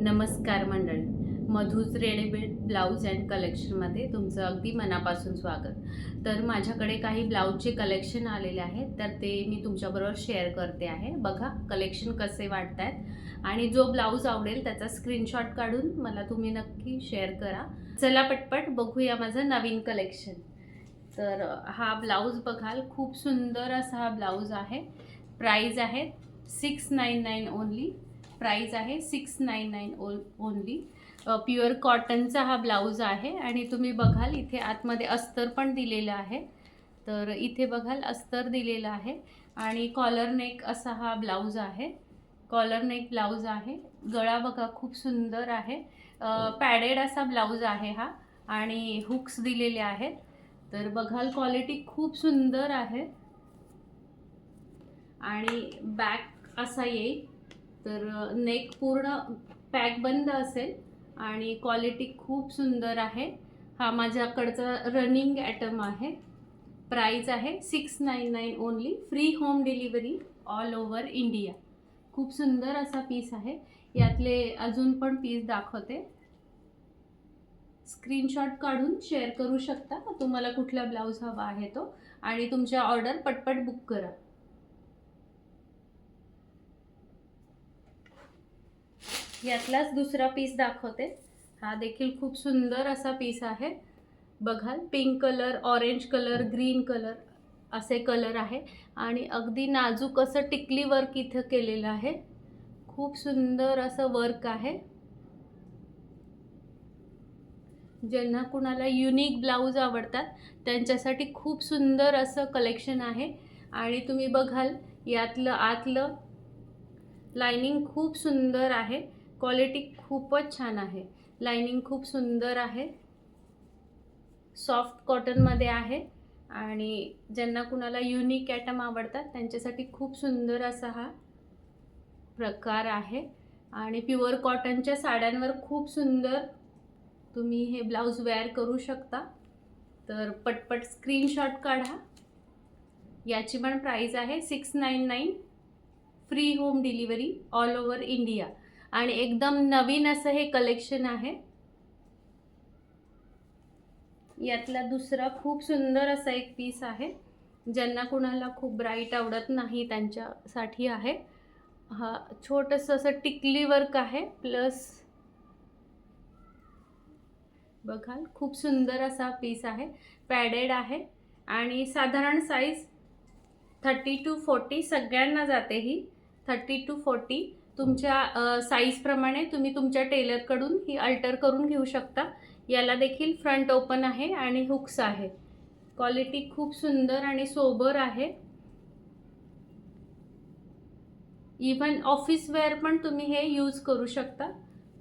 नमस्कार मंडळी. Madhu's readymade blouse and कलेक्शनमध्ये तुमचं अगदी मनापासून स्वागत. तर माझ्याकडे काही ब्लाऊजचे कलेक्शन आलेले आहेत तर ते मी तुमच्याबरोबर शेअर करते आहे. बघा कलेक्शन कसे वाटत आहेत आणि जो ब्लाऊज आवडेल त्याचा स्क्रीनशॉट काढून मला तुम्ही नक्की शेअर करा. चला पटपट बघूया माझं नवीन कलेक्शन. तर हा ब्लाऊज बघाल खूप सुंदर असा हा ब्लाऊज आहे. प्राईज आहे six nine nine only. Price आहे six nine nine oh only. Pure कॉटनचा हा ब्लाऊज आहे आणि तुम्ही बघाल इथे आतमध्ये अस्तर पण दिलेलं आहे. तर इथे बघाल अस्तर दिलेलं आहे आणि कॉलर नेक असा हा ब्लाऊज आहे. कॉलर नेक ब्लाऊज आहे. गळा बघा खूप सुंदर आहे. पॅडेड असा ब्लाऊज आहे हा आणि हुक्स दिलेले आहेत. तर बघाल क्वालिटी खूप सुंदर आहे. आणि बॅक असा येईल. तर नेक पूर्ण पॅक बंद असेल आणि क्वालिटी खूप सुंदर आहे. हा माझ्याकडचा रनिंग ॲटम आहे. प्राईज आहे six nine nine only. Free home delivery all over India. खूप सुंदर असा पीस आहे. यातले अजून पण पीस दाखवते. स्क्रीनशॉट काढून शेअर करू शकता तुम्हाला कुठला ब्लाऊज हवा आहे तो? आणि तुमच्या ऑर्डर पटपट बुक करा. यातलाच दुसरा पीस दाखवते. हा देखील खूप सुंदर असा पीस आहे. बघाल pink colour orange colour green colour असे कलर आहे. आणि अगदी नाजूक असं टिकली वर्क इथं केलेलं आहे. खूप सुंदर असं वर्क आहे. ज्यांना कुणाला युनिक ब्लाऊज आवडतात त्यांच्यासाठी खूप सुंदर असं कलेक्शन आहे. आणि तुम्ही बघाल यातलं आतलं लाइनिंग खूप सुंदर आहे. क्वालिटी खूपच छान आहे. लाइनिंग खूप सुंदर आहे. सॉफ्ट कॉटनमध्ये आहे. आणि ज्यांना कुणाला युनिक ॲटम आवडतात त्यांच्यासाठी खूप सुंदर असा हा प्रकार आहे. आणि प्युअर कॉटनच्या साड्यांवर खूप सुंदर तुम्ही हे ब्लाऊज वेअर करू शकता. तर पटपट स्क्रीनशॉट काढा. याची पण प्राईज आहे six nine nine free home delivery all over India आणि एकदम नवीन असं हे कलेक्शन आहे. यातला दुसरा खूप सुंदर असा एक पीस आहे ज्यांना कुणाला खूप ब्राईट आवडत नाही त्यांच्यासाठी आहे. हा छोटंसं असं टिकली वर्क आहे प्लस बघाल खूप सुंदर असा पीस आहे पॅडेड आहे आणि साधारण साईज थर्टी टू फोर्टी सगळ्यांना जाते ही. थर्टी टू फोर्टी तुमच्या साईजप्रमाणे तुम्ही तुमच्या टेलरकडून ही अल्टर करून घेऊ शकता. याला देखील फ्रंट ओपन आहे आणि हुक्स आहे. क्वालिटी खूप सुंदर आणि सोबर आहे. इवन ऑफिस वेअर पण तुम्ही हे यूज करू शकता.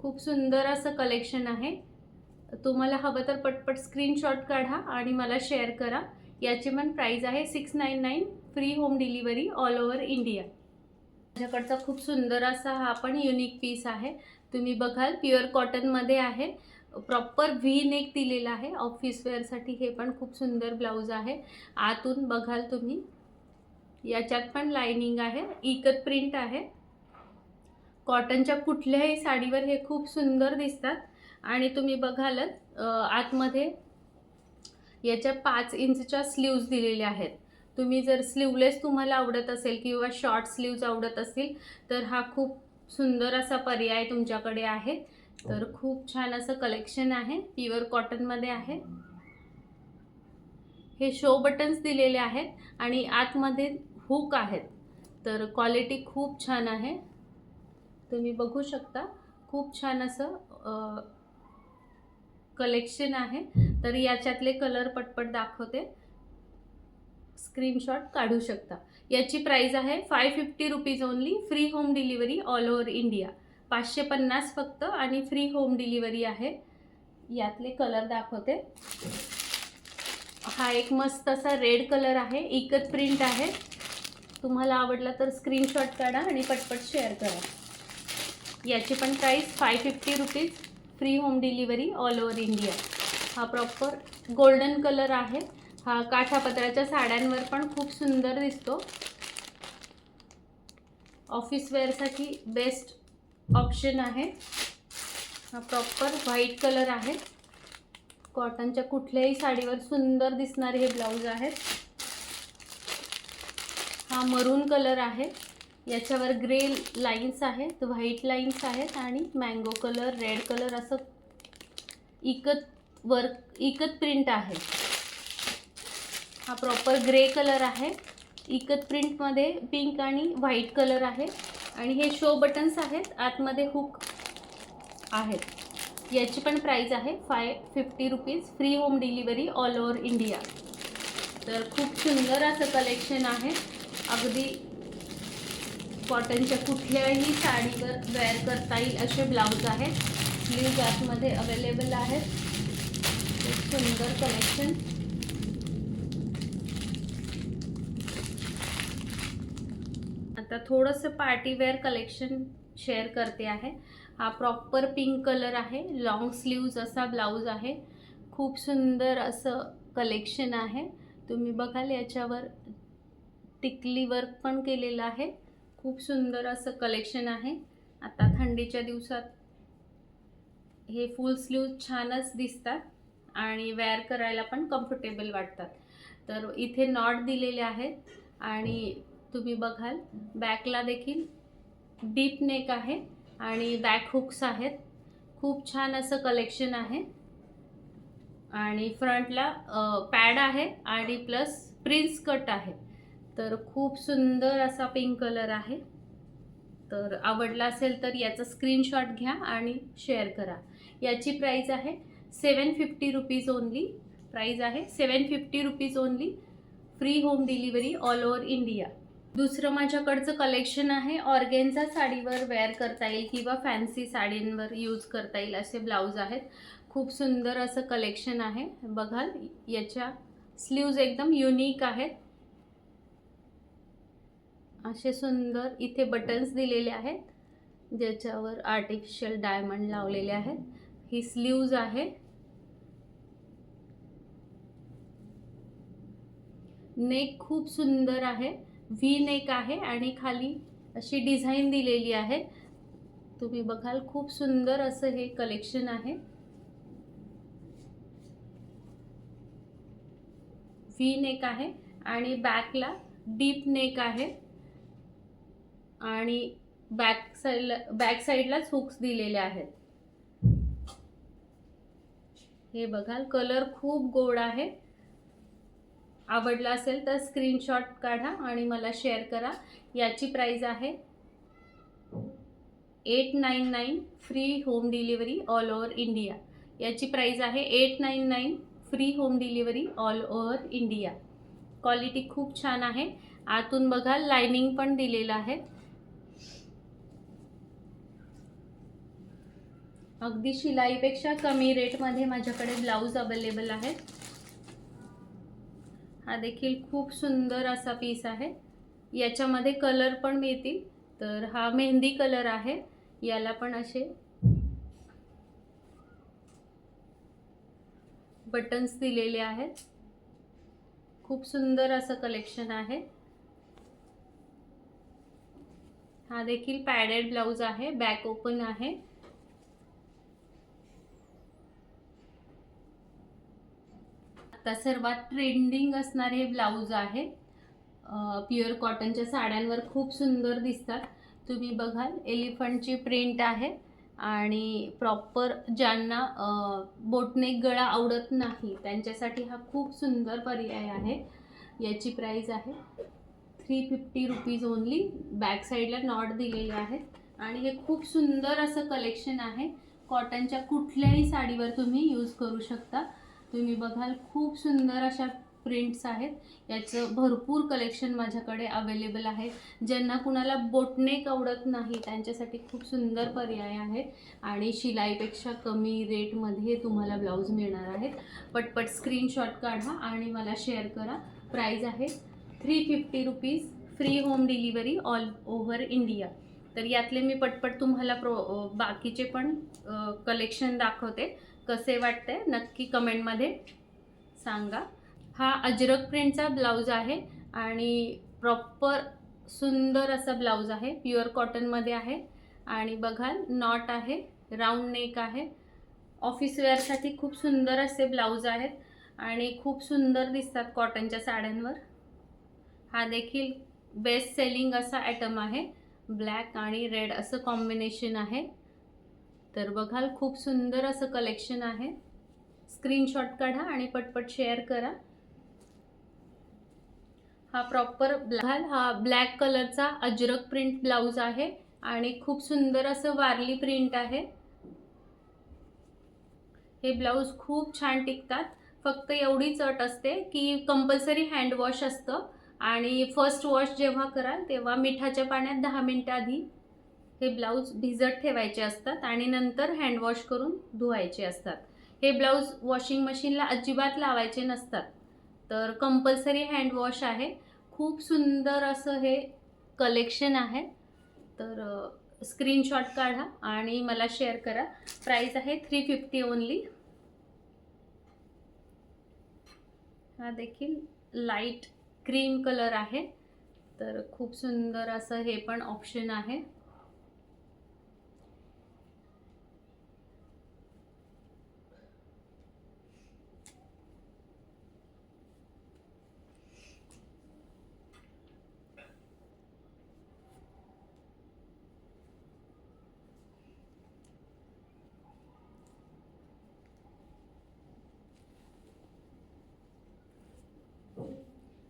खूप सुंदर असं कलेक्शन आहे. तुम्हाला हवं तर पटपट स्क्रीनशॉट काढा आणि मला शेअर करा. याची पण प्राईज आहे six nine nine free home delivery all over India माझ्याकडचा खूप सुंदर असा हा पण युनिक पीस आहे. तुम्ही बघाल प्युअर कॉटनमध्ये आहे. प्रॉपर व्ही नेक दिलेला आहे. ऑफिस वेअरसाठी हे पण खूप सुंदर ब्लाऊज आहे. आतून बघाल तुम्ही. याच्यात पण लाइनिंग आहे. इकत प्रिंट आहे. कॉटनच्या कुठल्याही साडीवर हे खूप सुंदर दिसतात. आणि तुम्ही बघालच आतमध्ये याच्या पाच इंचच्या स्लीव्ज दिलेल्या आहेत. तुम्ही जर स्लीवलेस तुम्हाला आवडत असेल किंवा शॉर्ट स्लीव्ज आवडत असतील तर हा खूप सुंदर असा पर्याय तुमच्याकडे आहे. तर खूप छान असं कलेक्शन आहे. प्युअर कॉटनमध्ये आहे. हे शो बटन्स दिलेले आहेत आणि आतमध्ये हुक आहेत. तर क्वालिटी खूप छान आहे. तुम्ही बघू शकता खूप छान असं कलेक्शन आहे. तर याच्यातले कलर पटपट दाखवते. स्क्रीनशॉट काढू शकता. याची प्राईज आहे five fifty rupees only free home delivery all over India पाचशे पन्नास फक्त आणि फ्री होम डिलिव्हरी आहे. यातले कलर दाखवते. हा एक मस्त असा रेड कलर आहे एकच प्रिंट आहे. तुम्हाला आवडला तर स्क्रीनशॉट काढा आणि पटपट शेअर करा. याची पण price five fifty rupees free home delivery all over India हा प्रॉपर गोल्डन कलर आहे. हा काठापत्राच्या साड्यांवर पण खूप सुंदर दिसतो. ऑफिस वेअरसाठी बेस्ट ऑप्शन आहे. हा प्रॉपर व्हाईट कलर आहे. कॉटनच्या कुठल्याही साडीवर सुंदर दिसणारे हे ब्लाऊज आहेत. हा मरून कलर आहे. याच्यावर ग्रे लाईन्स आहेत व्हाईट लाईन्स आहेत आणि मँगो कलर रेड कलर असं इकत वर्क इकत प्रिंट आहे. हा प्रॉपर ग्रे कलर आहे. इकत प्रिंटमध्ये पिंक आणि व्हाईट कलर आहे. आणि हे शो बटन्स आहेत. आतमध्ये हुक आहेत. याची पण प्राईज आहे five fifty rupees free home delivery all over India तर खूप सुंदर असं कलेक्शन आहे. अगदी कॉटनच्या कुठल्याही साडीवर वेअर करता येईल असे ब्लाऊज आहेत. स्लीव्ज आतमध्ये अवेलेबल आहेत. खूप सुंदर कलेक्शन आता थोडंसं पार्टीवेअर कलेक्शन शेअर करते आहे. हा प्रॉपर पिंक कलर आहे. लॉंग स्लीव्ज असा ब्लाऊज आहे. खूप सुंदर असं कलेक्शन आहे. तुम्ही बघाल याच्यावर टिकली वर्क पण केलेलं आहे. खूप सुंदर असं कलेक्शन आहे. आता थंडीच्या दिवसात हे फुल स्लीव छानच दिसतात आणि वेअर करायला पण कम्फर्टेबल वाटतात. तर इथे नॉट दिलेले आहेत आणि तुम्ही बघाल. बॅकला देखील डीप नेक आहे आणि बॅक हुक्स आहेत. खूप छान असं कलेक्शन आहे. आणि फ्रंटला पॅड आहे आणि प्लस प्रिन्स कट आहे. तर खूप सुंदर असा पिंक कलर आहे. तर आवडला असेल तर याचा स्क्रीनशॉट घ्या आणि शेअर करा. याची प्राईज आहे seven fifty rupees only price आहे seven fifty rupees only free home delivery all over India दुसरं माझ्याकडचं कलेक्शन आहे ऑर्गेन्झा साडीवर वेअर करता येईल किंवा फॅन्सी साडींवर यूज करता येईल असे ब्लाऊज आहेत. खूप सुंदर असं कलेक्शन आहे. बघाल याच्या स्लीव्ज एकदम युनिक आहेत. असे सुंदर इथे बटन्स दिलेले आहेत ज्याच्यावर आर्टिफिशियल डायमंड लावलेले आहेत. ही स्लीव्ज आहे. नेक खूप सुंदर आहे. व्ही नेक आहे आणि खाली अशी डिझाईन दिलेली आहे. तुम्ही बघाल खूप सुंदर असं हे कलेक्शन आहे. व्ही नेक आहे आणि बॅकला डीप नेक आहे. आणि बॅक साईडला बॅक साईडलाच हुक्स दिलेले आहेत. हे बघाल कलर खूप गोड आहे. आवडला असेल तर स्क्रीनशॉट काढा आणि मला शेअर करा. याची प्राईज आहे eight nine nine free home delivery all over India याची प्राईज आहे eight nine nine free home delivery all over India quality खूप छान आहे. आतून बघा लायनिंग पण दिलेलं आहे. अगदी शिलाईपेक्षा कमी रेटमध्ये माझ्याकडे ब्लाऊज अवेलेबल आहेत. हा देखील खूप सुंदर असा पीस आहे. याच्यामध्ये कलर पण मिळतील. तर हा मेहंदी कलर आहे. याला पण असे बटन्स दिलेले आहेत. खूप सुंदर असं कलेक्शन आहे. हा देखील पॅडेड ब्लाऊज आहे. बॅक ओपन आहे. आता सर्वात ट्रेंडिंग असणारे हे ब्लाऊज आहे प्युअर कॉटनच्या साड्यांवर खूप सुंदर दिसतात. तुम्ही बघाल एलिफंटची प्रिंट आहे आणि प्रॉपर ज्यांना बोटनेक गळा आवडत नाही त्यांच्यासाठी हा खूप सुंदर पर्याय आहे. याची प्राईज आहे three fifty rupees only. Back साईडला नॉट दिलेले आहेत आणि हे खूप सुंदर असं कलेक्शन आहे. कॉटनच्या कुठल्याही साडीवर तुम्ही यूज करू शकता. तुम्ही बघाल खूप सुंदर अशा प्रिंट्स आहेत. याचं भरपूर कलेक्शन माझ्याकडे अवेलेबल आहे. ज्यांना कुणाला बोटनेक आवडत नाही त्यांच्यासाठी खूप सुंदर पर्याय आहे. आणि शिलाईपेक्षा कमी रेटमध्ये तुम्हाला ब्लाऊज मिळणार आहेत. पटपट स्क्रीनशॉट काढा आणि मला शेअर करा. प्राईज आहे three fifty rupees free home delivery all over India तर यातले मी पटपट तुम्हाला प्रो बाकीचे पण कलेक्शन दाखवते. कसे वाटते नक्की कमेंटमध्ये सांगा. हा अजरक प्रिंटचा ब्लाऊज आहे आणि प्रॉपर सुंदर असा ब्लाऊज आहे. प्युअर कॉटनमध्ये आहे. आणि बघाल नॉट आहे राऊंड नेक आहे. ऑफिस वेअरसाठी खूप सुंदर असे ब्लाऊज आहेत आणि खूप सुंदर दिसतात कॉटनच्या साड्यांवर. हा देखील बेस्ट सेलिंग असा ॲटम आहे. ब्लॅक आणि रेड असं कॉम्बिनेशन आहे. तर बघाल खूप सुंदर असं कलेक्शन आहे. स्क्रीनशॉट काढा आणि पटपट शेअर करा. हा प्रॉपर ब्लॅक हा ब्लॅक कलरचा अजरक प्रिंट ब्लाऊज आहे आणि खूप सुंदर असं वारली प्रिंट आहे. हे ब्लाऊज खूप छान टिकतात. फक्त एवढीच अट असते की कंपल्सरी हँडवॉश असतं. आणि फर्स्ट वॉश जेव्हा कराल तेव्हा मिठाच्या पाण्यात दहा मिनटं आधी हे ब्लाऊज भिजत ठेवायचे असतात आणि नंतर हँडवॉश करून धुवायचे असतात. हे ब्लाऊज वॉशिंग मशीनला अजिबात लावायचे नसतात. तर कंपल्सरी हँडवॉश आहे. खूप सुंदर असं हे कलेक्शन आहे. तर स्क्रीनशॉट काढा आणि मला शेअर करा. प्राईस आहे थ्री फिफ्टी ओनली हा देखील लाइट क्रीम कलर आहे. तर खूप सुंदर असं हे पण ऑप्शन आहे.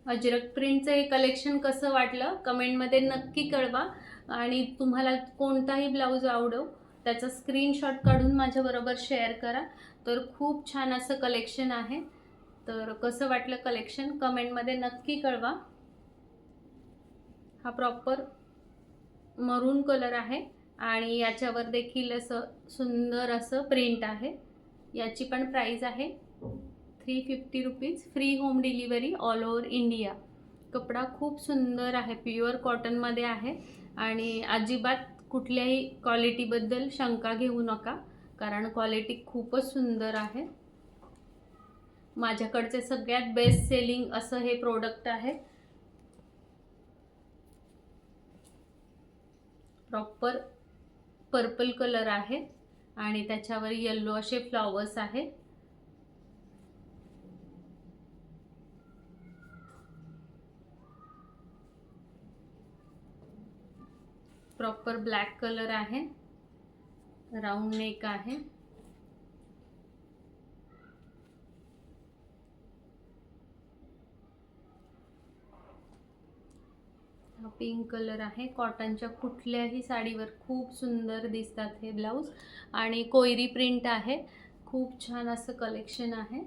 अजरक प्रिंटचं हे कलेक्शन कसं वाटलं? कमेंटमध्ये नक्की कळवा. आणि तुम्हाला कोणताही ब्लाऊज आवडो त्याचा स्क्रीनशॉट काढून माझ्याबरोबर शेअर करा. तर खूप छान असं कलेक्शन आहे. तर कसं वाटलं कलेक्शन कमेंटमध्ये नक्की कळवा. हा प्रॉपर मरून कलर आहे. आणि याच्यावर देखील असं सुंदर असं प्रिंट आहे. याची पण प्राईज आहे. Three fifty rupees free home delivery all over India कपडा खूप सुंदर आहे प्युअर कॉटनमध्ये आहे. आणि अजिबात कुठल्याही क्वालिटीबद्दल शंका घेऊ नका कारण क्वालिटी खूपच सुंदर आहे. माझ्याकडचे सगळ्यात बेस्ट सेलिंग असं हे प्रोडक्ट आहे. प्रॉपर पर्पल कलर आहे. आणि त्याच्यावर येल्लो असे फ्लॉवर्स आहे प्रॉपर ब्लॅक कलर आहे. राऊंड नेक आहे. हा पिंक कलर आहे. कॉटनच्या कुठल्याही साडीवर खूप सुंदर दिसतात हे ब्लाऊज आणि कोयरी प्रिंट आहे. खूप छान असं कलेक्शन आहे.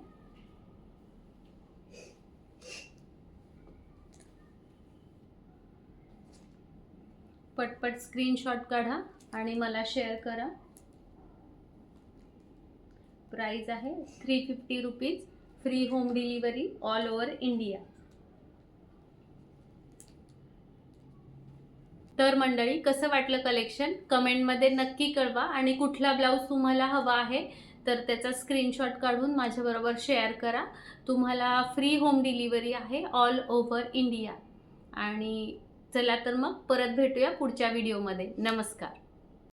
पटपट स्क्रीनशॉट काढा आणि मला शेअर करा. प्राईज आहे three fifty rupees free home delivery all over India तर मंडळी कसं वाटलं कलेक्शन कमेंटमध्ये नक्की कळवा आणि कुठला ब्लाऊज तुम्हाला हवा आहे तर त्याचा स्क्रीनशॉट काढून माझ्याबरोबर शेअर करा. तुम्हाला फ्री होम डिलिव्हरी आहे ऑल ओव्हर इंडिया आणि चला तर मग परत भेटूया पुढच्या व्हिडिओमध्ये नमस्कार.